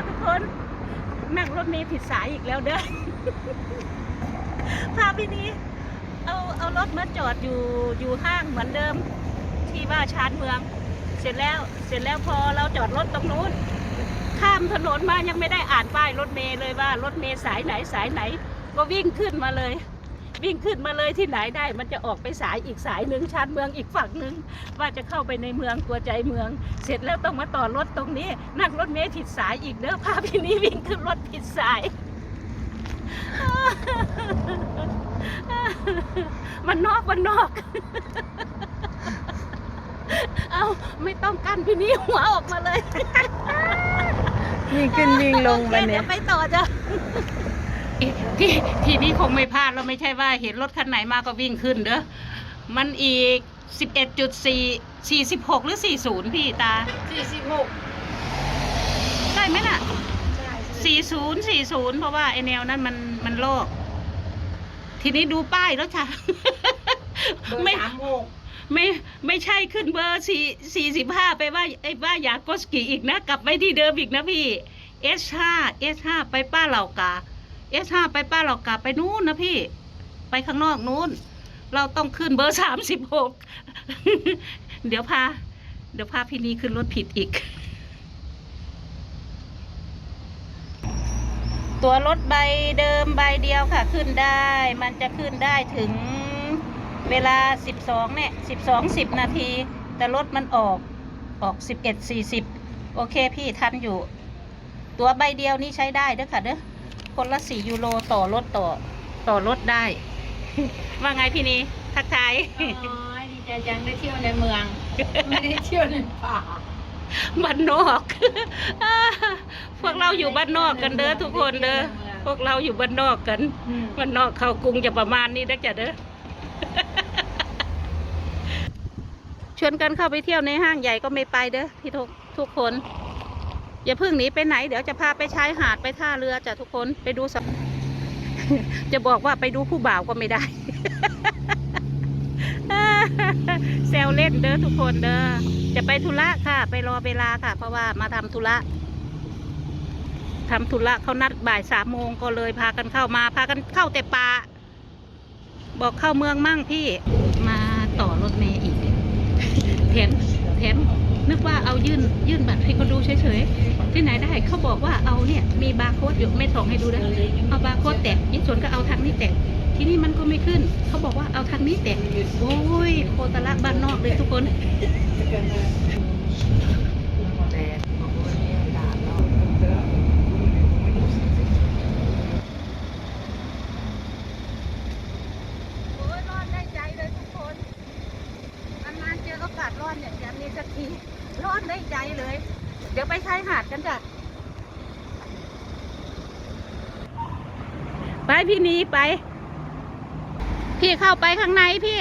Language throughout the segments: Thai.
ค่ะทุกคนนั่งรถเมล์ผิดสายอีกแล้วเด้อพาพี่นี้ เอาเอารถมาจอดอยู่อยู่ห้างเหมือนเดิม ที่ว่าชานเมือง เสร็จแล้วเสร็จแล้วพอเราจอดรถตรงนู้น ข้ามถนนมายังไม่ได้อ่านป้ายรถเมล์เลยว่ารถเมล์สายไหนสายไหน ก็วิ่งขึ้นมาเลย วิ่งขึ้นมาเลยที่ไหนได้ มันจะออกไปสายอีกสายหนึ่งชานเมืองอีกฝั่งหนึ่งว่าจะเข้าไปในเมืองตัวใจเมือง เสร็จแล้วต้องมาต่อรถตรงนี้ นั่งรถเมล์ผิดสายอีกเด้อพาพี่นี้วิ่งขึ้นรถผิดสาย มันนอกมันนอก เอาไม่ต้องกันพี่นี้หัวออกมาเลย วิ่งขึ้นวิ่งลงโอมาเคเนี่เดี๋ยยวไปต่อจ้ะ ทีทีนี้คงไม่พลาดเราไม่ใช่ว่าเห็นรถคันไหนมาก็วิ่งขึ้นเด้อมันอีกสิบเอ็ดจุดสี่สี่สิบหกหรือสี่ศูนย์พี่ตา สี่สิบหกใช่ไหมน่ะ ใช่สี่ศูนย์สี่ศูนย์เพราะว่าไอแนวนั้นมันมันโลก ทีนี้ดูป้ายแล้วค่ะไม่สามหกไม่ไม่ใช่ขึ้นเบอร์สี่สี่สิบห้าไปว่าไอ้ว่าอยากกสกีอีกนะ กลับไปที่เดิมอีกนะพี่ S ห้า S ห้าไปป้าเหล่ากา S ห้าไปป้าเหล่ากาไปนู้นนะพี่ ไปข้างนอกนู้น เราต้องขึ้นเบอร์สามสิบหกเดี๋ยวพา เดี๋ยวพาพี่นีขึ้นรถผิดอีก ตัวรถใบเดิมใบเดียวค่ะ ขึ้นได้ มันจะขึ้นได้ถึงเวลา12เนี่ย12 10นาที แต่รถมันออกออก11 40โอเคพี่ทันอยู่ ตัวใบเดียวนี่ใช้ได้เด้อค่ะเด้อ คนละ4ยูโรต่อรถต่อต่อรถได้ ว่าไงพี่นีทักทายอ๋อดีใจจังได้เที่ยวในเมือง ไม่ได้เที่ยวในป่าบ้านนอกพวกเราอยู่บ้านนอกกันเด้อทุกคนเด้อพวกเราอยู่บ้านนอกกันบ้านนอกเข้ากรุงจะประมาณนี้นะจ๊ะเด้อชวนกันเข้าไปเที่ยวในห้างใหญ่ก็ไม่ไปเด้อพี่ทุกทุกคน อย่าเพิ่งหนีไปไหน เดี๋ยวจะพาไปชายหาดไปท่าเรือจ้ะทุกคนไปดูจะบอกว่าไปดูผู้บ่าวก็ไม่ได้แซวเล่นเด้อทุกคนเด้อจะไปธุระค่ะ ไปรอเวลาค่ะ เพราะว่ามาทำธุระทำธุระเขานัดบ่ายสามโมงก็เลยพากันเข้ามาพากันเข้าแต่ป่าบอกเข้าเมืองมั่งพี่มาต่อรถเมย์อีกแถมแถม นึกว่าเอายื่นยื่นบัตรให้เขาดูเฉยๆ ที่ไหนได้เขาบอกว่าเอาเนี่ยมีบาร์โค้ดอยู่ไม่ส่งให้ดูนะเอาบาร์โค้ดแตะยิ่งสวนก็เอาทางนี้แตะที่นี่มันก็ไม่ขึ้น เขาบอกว่าเอาทางนี้แตะโอ้ยโคตรละบ้านนอกเลยทุกคนแต่บอกว่าเนี่ยด่าเราโอ้ยร้อนได้ใจเลยทุกคนนานๆเจอโอกาสร้อนอย่างนี้สักที ร้อนได้ใจเลย เดี๋ยวไปชายหาดกันจ้ะไปพี่นีไป พี่เข้าไปข้างในพี่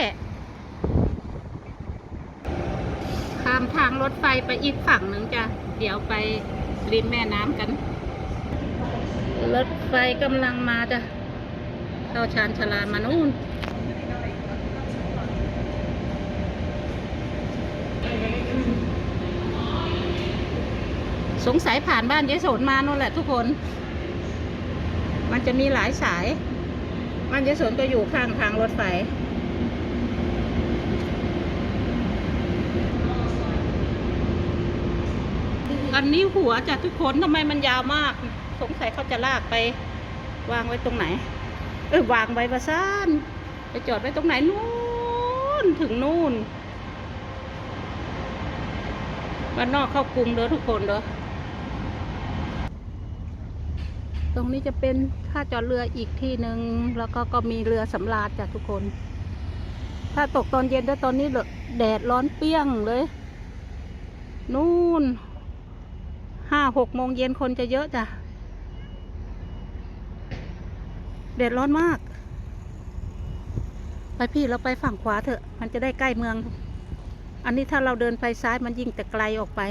ข้ามทางรถไฟไปอีกฝั่งหนึ่งจ้ะ เดี๋ยวไปริมแม่น้ำกัน รถไฟกำลังมาจ้ะ เข้าชานชาลามานู่น สงสัยผ่านบ้านยายโสนมานู่นแหละทุกคน มันจะมีหลายสาย บ้านยายโสนก็อยู่ข้างทางรถไฟอันนี้หัวจ้ะทุกคนทำไมมันยาวมาก สงสัยเขาจะลากไป วางไว้ตรงไหน เออวางไว้ประซานไปจอดไว้ตรงไหนนู่นถึงนู่นบ้านนอกเข้ากรุงเด้อทุกคนเด้อต รงนี้จะเป็นท่าจอดเรืออีกที่หนึ่งแล้วก็ก็มีเรือสำราญจ้ะทุกคน ถ้าตกตอนเย็นแล้วตอนนี้แดดร้อนเปี้ยงเลย นู่นห้าหกโมงเย็นคนจะเยอะจ้ะแดดร้อนมาก ไปพี่เราไปฝั่งขวาเถอะ มันจะได้ใกล้เมือง อันนี้ถ้าเราเดินไปซ้ายมันยิ่งแต่ไกลออกไป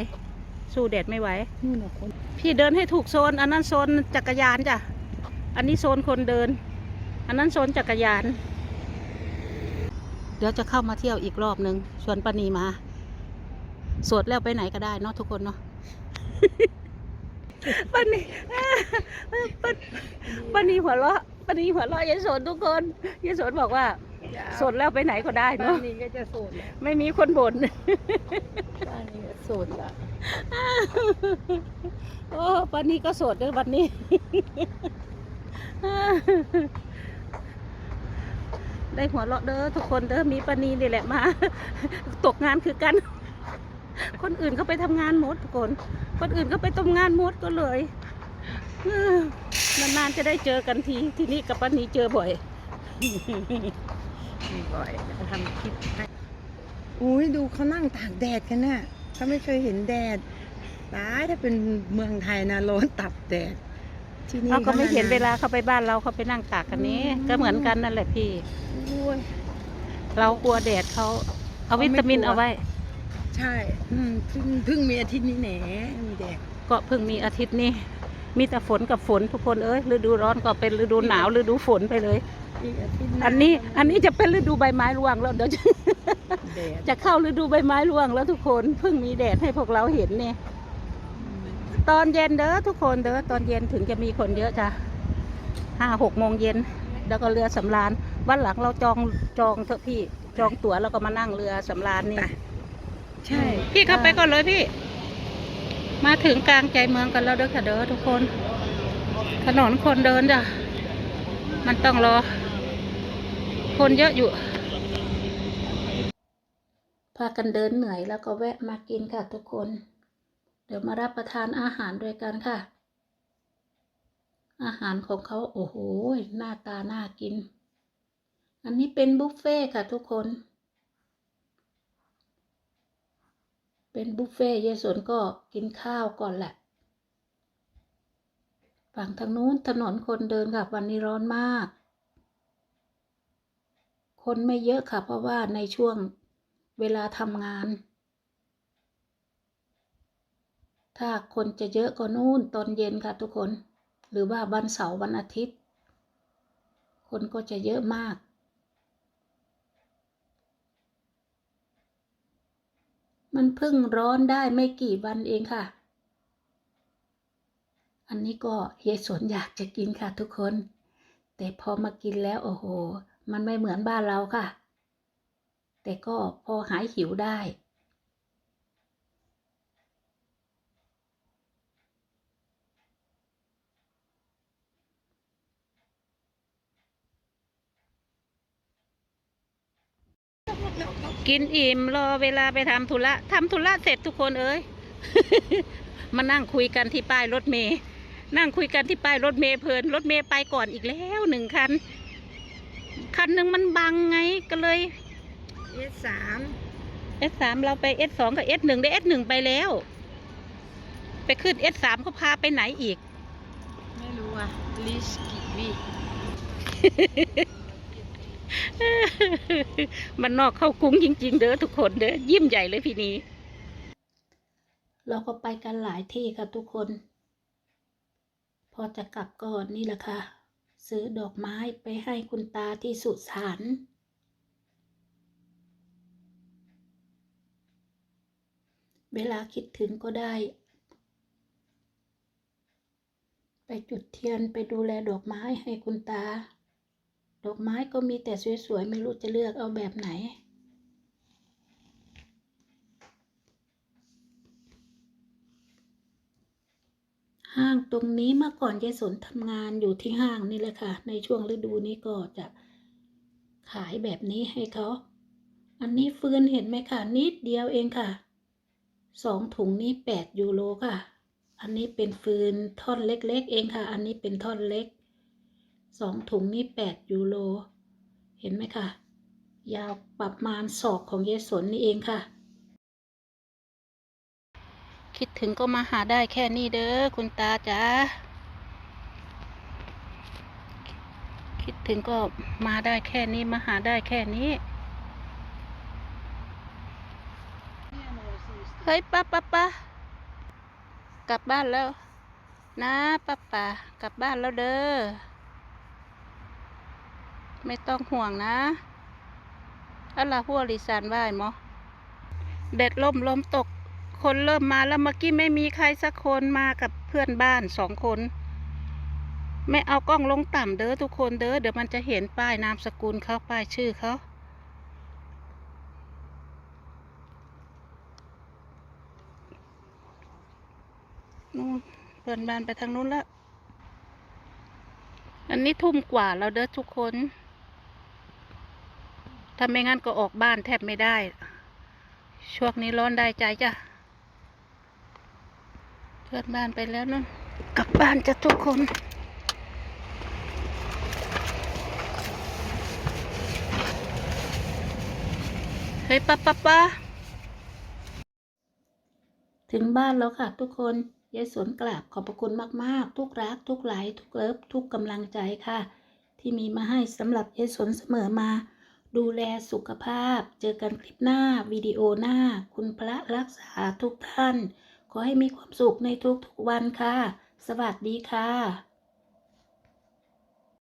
สู้แดดไม่ไหวนี่แหละคน พี่เดินให้ถูกโซน อันนั้นโซนจักรยานจ้ะ อันนี้โซนคนเดิน อันนั้นโซนจักรยาน เดี๋ยวจะเข้ามาเที่ยวอีกรอบหนึ่งชวนปานีมา สวดแล้วไปไหนก็ได้เนาะทุกคนเนาะป้านีป้าป้านีหัวเราะป้านีหัวเราะยายสนทุกคนยายสนบอกว่า สนแล้วไปไหนก็ได้บ้าเนาะนนี้ก็จะโสดแล้วไม่มีคนบ่นบ้านนี้ก็โสดละโอ้ป้านีก็โสดด้วยวันนี้ได้หัวเราะเด้อทุกคนเด้อมีป้านีนี่แหละมา ตกงานคือกัน คนอื่นเขาไปทำงานหมดทุกคน คนอื่นเขาไปทำงานหมดก็เลยเออนานๆจะได้เจอกันที ทีนี้กับป้านีเจอบ่อย บ่อยทำคลิปให้อุ้ยดูเขานั่งตากแดดกันน่ะเขาไม่เคยเห็นแดดตายถ้าเป็นเมืองไทยนะร้อนตับแดดที่นี่เขาก็ไม่เห็นะเวลาเขาไปบ้านเราเขาไปนั่งตากกันนี้ ก็เหมือนกันนั่นแหละพี่โอ้ยเรากลัวแดดเขาเอาวิตามินเขาไม่กลัวเอาไว้ ใช่อืมเพิ่งเพิ่งมีอาทิตย์นี้แหนมีแดดก็เพิ่งมีอาทิตย์นี้ มีแต่ฝนกับฝนทุกคนเอ้ยฤดูร้อนก็เป็นฤดูหนาวฤดูฝนไปเลย อีกอาทิตย์หาอันนี้อันนี้จะเป็นฤดูใบไม้ร่วงแล้วเดี๋ยวจะ แดดจะเข้าฤดูใบไม้ร่วงแล้วทุกคนเพิ่งมีแดดให้พวกเราเห็นเนี่ย ตอนเย็นเด้อทุกคนเด้อตอนเย็นถึงจะมีคนเยอะจ้ะห้าหกโมงเย็นแล้วก็เรือสำราญวันหลังเราจองจองเถอะพี่จองตั๋วแล้วก็มานั่งเรือสำราญนี่ ใช่ พี่เข้าไปก่อนเลยพี่ มาถึงกลางใจเมืองกันแล้วเด้อค่ะเด้อทุกคน ถนนคนเดินจ้ะ มันต้องรอ คนเยอะอยู่ พากันเดินเหนื่อยแล้วก็แวะมากินค่ะทุกคน เดี๋ยวมารับประทานอาหารด้วยกันค่ะ อาหารของเขาโอ้โหหน้าตาน่ากิน อันนี้เป็นบุฟเฟ่ค่ะทุกคน เป็นบุฟเฟ่ต์ยายสนก็กินข้าวก่อนแหละฝั่งทางนู้นถนนคนเดินค่ะวันนี้ร้อนมาก คนไม่เยอะค่ะ เพราะว่าในช่วงเวลาทำงาน ถ้าคนจะเยอะก็นู่นตอนเย็นค่ะทุกคน หรือว่าวันเสาร์วันอาทิตย์ คนก็จะเยอะมาก มันเพิ่งร้อนได้ไม่กี่วันเองค่ะ อันนี้ก็เฮียสวนอยากจะกินค่ะทุกคน แต่พอมากินแล้วโอ้โห มันไม่เหมือนบ้านเราค่ะ แต่ก็พอหายหิวได้ กินอิ่มรอเวลาไปทำธุระทำธุระเสร็จทุกคนเอ้ย มานั่งคุยกันที่ป้ายรถเมย์นั่งคุยกันที่ป้ายรถเมย์เพลินรถเมย์ไปก่อนอีกแล้วหนึ่งคัน คันหนึ่งมันบังไงก็เลยเอสาม S สามเราไป S สองกับ S หนึ่งได้ S หนึ่งไปแล้ว ไปขึ้น S สามเขาพาไปไหนอีก ไม่รู้อะลิสกิวิมันนอกเข้ากรุ้งจริง ๆ เด้อทุกคนเด้อยิ้มใหญ่เลยพี่นี้ เราก็ไปกันหลายที่ค่ะทุกคน พอจะกลับก่อนนี่แหละค่ะ ซื้อดอกไม้ไปให้คุณตาที่สุสานเวลาคิดถึงก็ได้ ไปจุดเทียนไปดูแลดอกไม้ให้คุณตา ดอกไม้ก็มีแต่สวยๆ ไม่รู้จะเลือกเอาแบบไหน ห้างตรงนี้เมื่อก่อนยายสนทำงานอยู่ที่ห้างนี่แหละค่ะ ในช่วงฤดูนี้ก็จะขายแบบนี้ให้เขา อันนี้ฟืนเห็นไหมค่ะ นิดเดียวเองค่ะสองถุงนี้แปดยูโรค่ะ อันนี้เป็นฟืนท่อนเล็กๆ เองค่ะ อันนี้เป็นท่อนเล็กสองถุงนี้แปดยูโร เห็นไหมคะยาวประมาณศอกของเยายสนนี่เองค่ะ คิดถึงก็มาหาได้แค่นี้เด้อคุณตาจ๋าคิดถึงก็มาได้แค่นี้มาหาได้แค่นี้เฮ้ยป้าป้าป้ากลับบ้านแล้ว นะป้าป้ากลับบ้านแล้วเด้อไม่ต้องห่วงนะอะไรหัวลิสานไหวหมอแดดลมลมตก คนเริ่มมาแล้วเมื่อกี้ไม่มีใครสักคนมากับเพื่อนบ้านสองคน ไม่เอากล้องลงต่ำเด้อทุกคนเด้อเดี๋ยวมันจะเห็นป้ายนามสกุลเขาป้ายชื่อเขานู่นเพื่อนบ้านไปทางนู้นแล้ว อันนี้ทุ่มกว่าแล้วเด้อทุกคน ถ้าไม่งั้นก็ออกบ้านแทบไม่ได้ ช่วงนี้ร้อนได้ใจจ้ะ เพื่อนบ้านไปแล้วนู่นกลับบ้านจ้ะทุกคนเฮ้ยป้าป้าป้าถึงบ้านแล้วค่ะทุกคนยายสนกราบขอบพระคุณมาก ๆ ทุกรัก ทุกไหลค์ทุกเลิฟทุกกำลังใจค่ะ ที่มีมาให้สำหรับยายสนเสมอมา ดูแลสุขภาพ เจอกันคลิปหน้าวิดีโอหน้า คุณพระรักษาทุกท่าน ขอให้มีความสุขในทุกๆวันค่ะ สวัสดีค่ะ